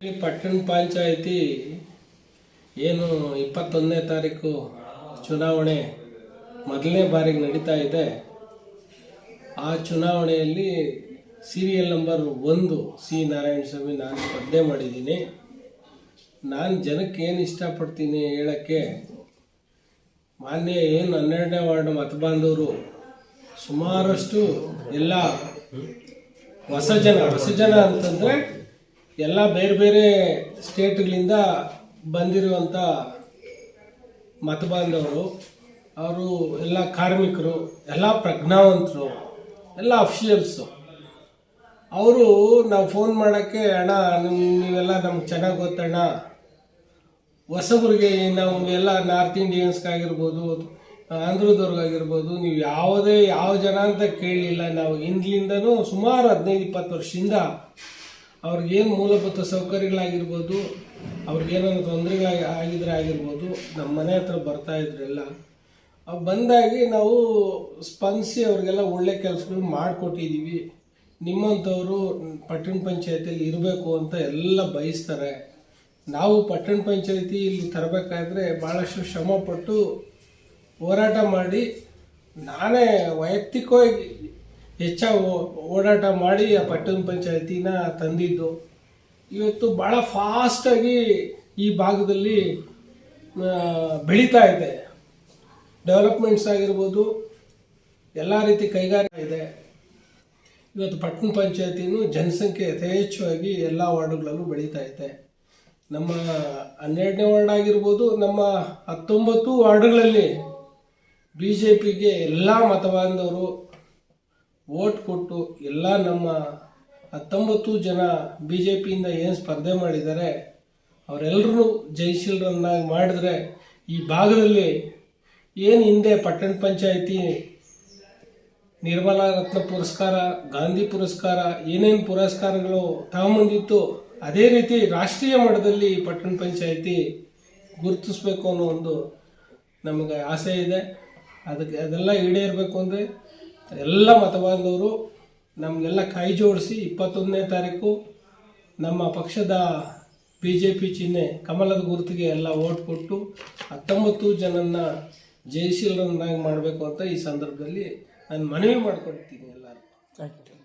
ಪಟ್ಟಣ ಪಂಚಾಯಿತಿ ಏನು ಇಪ್ಪತ್ತೊಂದನೇ ತಾರೀಕು ಚುನಾವಣೆ ಮೊದಲನೇ ಬಾರಿಗೆ ನಡೀತಾ ಇದೆ. ಆ ಚುನಾವಣೆಯಲ್ಲಿ ಸೀರಿಯಲ್ ನಂಬರ್ ಒಂದು ಸಿ ನಾರಾಯಣ ಸ್ವಾಮಿ ನಾನು ಸ್ಪರ್ಧೆ ಮಾಡಿದ್ದೀನಿ. ನಾನು ಜನಕ್ಕೆ ಏನು ಇಷ್ಟಪಡ್ತೀನಿ ಹೇಳೋಕ್ಕೆ ಮಾನ್ಯ ಏನು ಹನ್ನೆರಡನೇ ವಾರ್ಡ್ ಮತಬಾಂಧವರು ಸುಮಾರಷ್ಟು ಎಲ್ಲ ಹೊಸ ಜನ ಹೊಸ ಜನ ಅಂತಂದರೆ ಎಲ್ಲ ಬೇರೆ ಬೇರೆ ಸ್ಟೇಟ್ಗಳಿಂದ ಬಂದಿರುವಂಥ ಮತಬಾಂಧವರು, ಅವರು ಎಲ್ಲ ಕಾರ್ಮಿಕರು, ಎಲ್ಲ ಪ್ರಜ್ಞಾವಂತರು, ಎಲ್ಲ ಅಫಿಷಿಯಲ್ಸು ಅವರು ನಾವು ಫೋನ್ ಮಾಡೋಕ್ಕೆ, ಅಣ್ಣ ನಿಮ್ಮ ನೀವೆಲ್ಲ ನಮ್ಗೆ ಚೆನ್ನಾಗಿ ಗೊತ್ತಣ್ಣ. ಹೊಸಬ್ರಿಗೆ ನಮಗೆಲ್ಲ ನಾರ್ತ್ ಇಂಡಿಯನ್ಸ್ಗಾಗಿರ್ಬೋದು ಆಂಧ್ರದವ್ರಿಗಾಗಿರ್ಬೋದು ನೀವು ಯಾವುದೇ, ಯಾವ ಜನ ಅಂತ ಕೇಳಲಿಲ್ಲ. ನಾವು ಹಿಂದ್ಲಿಂದನೂ ಸುಮಾರು ಹದಿನೈದು, ಇಪ್ಪತ್ತು ವರ್ಷದಿಂದ ಅವ್ರಿಗೇನು ಮೂಲಭೂತ ಸೌಕರ್ಯಗಳಾಗಿರ್ಬೋದು, ಅವ್ರಿಗೇನಾದ್ರು ತೊಂದರೆಗಳಾಗಿ ಆಗಿದ್ರೆ ಆಗಿರ್ಬೋದು ನಮ್ಮ ಮನೆ ಹತ್ರ ಬರ್ತಾ ಇದ್ರೆಲ್ಲ, ಅವ್ ಬಂದಾಗಿ ನಾವು ಸ್ಪಂದಿಸಿ ಅವ್ರಿಗೆಲ್ಲ ಒಳ್ಳೆ ಕೆಲಸಗಳು ಮಾಡಿಕೊಟ್ಟಿದ್ದೀವಿ ನಿಮ್ಮಂಥವರು ಪಟ್ಟಣ ಪಂಚಾಯತಿಯಲ್ಲಿ ಇರಬೇಕು ಅಂತ ಎಲ್ಲ ಬಯಸ್ತಾರೆ. ನಾವು ಪಟ್ಟಣ ಪಂಚಾಯತಿ ಇಲ್ಲಿ ತರಬೇಕಾದ್ರೆ ಭಾಳಷ್ಟು ಶ್ರಮಪಟ್ಟು ಹೋರಾಟ ಮಾಡಿ, ನಾನೇ ವೈಯಕ್ತಿಕವಾಗಿ ಹೆಚ್ಚಾಗಿ ಓಡಾಟ ಮಾಡಿ ಆ ಪಟ್ಟಣ ಪಂಚಾಯತಿನ ತಂದಿದ್ದು. ಇವತ್ತು ಭಾಳ ಫಾಸ್ಟಾಗಿ ಈ ಭಾಗದಲ್ಲಿ ಬೆಳೀತಾ ಇದೆ. ಡೆವಲಪ್ಮೆಂಟ್ಸ್ ಆಗಿರ್ಬೋದು, ಎಲ್ಲ ರೀತಿ ಕೈಗಾರಿಕೆ ಇದೆ. ಇವತ್ತು ಪಟ್ಟಣ ಪಂಚಾಯತಿನೂ ಜನಸಂಖ್ಯೆ ಯಥೇಚ್ಛವಾಗಿ ಎಲ್ಲ ವಾರ್ಡುಗಳಲ್ಲೂ ಬೆಳೀತಾ ಇದೆ. ನಮ್ಮ ಹನ್ನೆರಡನೇ ವಾರ್ಡ್ ಆಗಿರ್ಬೋದು, ನಮ್ಮ ಹತ್ತೊಂಬತ್ತು ವಾರ್ಡುಗಳಲ್ಲಿ ಬಿ ಜೆ ಪಿಗೆ ಎಲ್ಲ ಮತಬಾಂಧವರು ವೋಟ್ ಕೊಟ್ಟು ಎಲ್ಲ ನಮ್ಮ ಹತ್ತೊಂಬತ್ತು ಜನ ಬಿ ಜೆ ಪಿಯಿಂದ ಏನು ಸ್ಪರ್ಧೆ ಮಾಡಿದ್ದಾರೆ ಅವರೆಲ್ಲರೂ ಜಯಶೀಲರನ್ನಾಗಿ ಮಾಡಿದ್ರೆ ಈ ಭಾಗದಲ್ಲಿ ಏನು ಹಿಂದೆ ಪಟ್ಟಣ ಪಂಚಾಯಿತಿ, ನಿರ್ಮಲಾ ರತ್ನ ಪುರಸ್ಕಾರ, ಗಾಂಧಿ ಪುರಸ್ಕಾರ, ಏನೇನು ಪುರಸ್ಕಾರಗಳು ತಗೊಂಬಂದಿತ್ತು ಅದೇ ರೀತಿ ರಾಷ್ಟ್ರೀಯ ಮಟ್ಟದಲ್ಲಿ ಪಟ್ಟಣ ಪಂಚಾಯಿತಿ ಗುರುತಿಸ್ಬೇಕು ಅನ್ನೋ ಒಂದು ನಮಗೆ ಆಸೆ ಇದೆ. ಅದಕ್ಕೆ ಅದೆಲ್ಲ ಈಡೇರಬೇಕು ಅಂದರೆ ಎಲ್ಲ ಮತಬಾಂಧವರು ನಮಗೆಲ್ಲ ಕೈ ಜೋಡಿಸಿ ಇಪ್ಪತ್ತೊಂದನೇ ತಾರೀಕು ನಮ್ಮ ಪಕ್ಷದ ಬಿ ಜೆ ಪಿ ಚಿಹ್ನೆ ಕಮಲದ ಗುರುತಿಗೆ ಎಲ್ಲ ಓಟ್ ಕೊಟ್ಟು ಹತ್ತೊಂಬತ್ತು ಜನನ್ನ ಜಯಶೀಲರನ್ನಾಗಿ ಮಾಡಬೇಕು ಅಂತ ಈ ಸಂದರ್ಭದಲ್ಲಿ ನಾನು ಮನವಿ ಮಾಡ್ಕೊಡ್ತೀನಿ ಎಲ್ಲರೂ ಥ್ಯಾಂಕ್ ಯು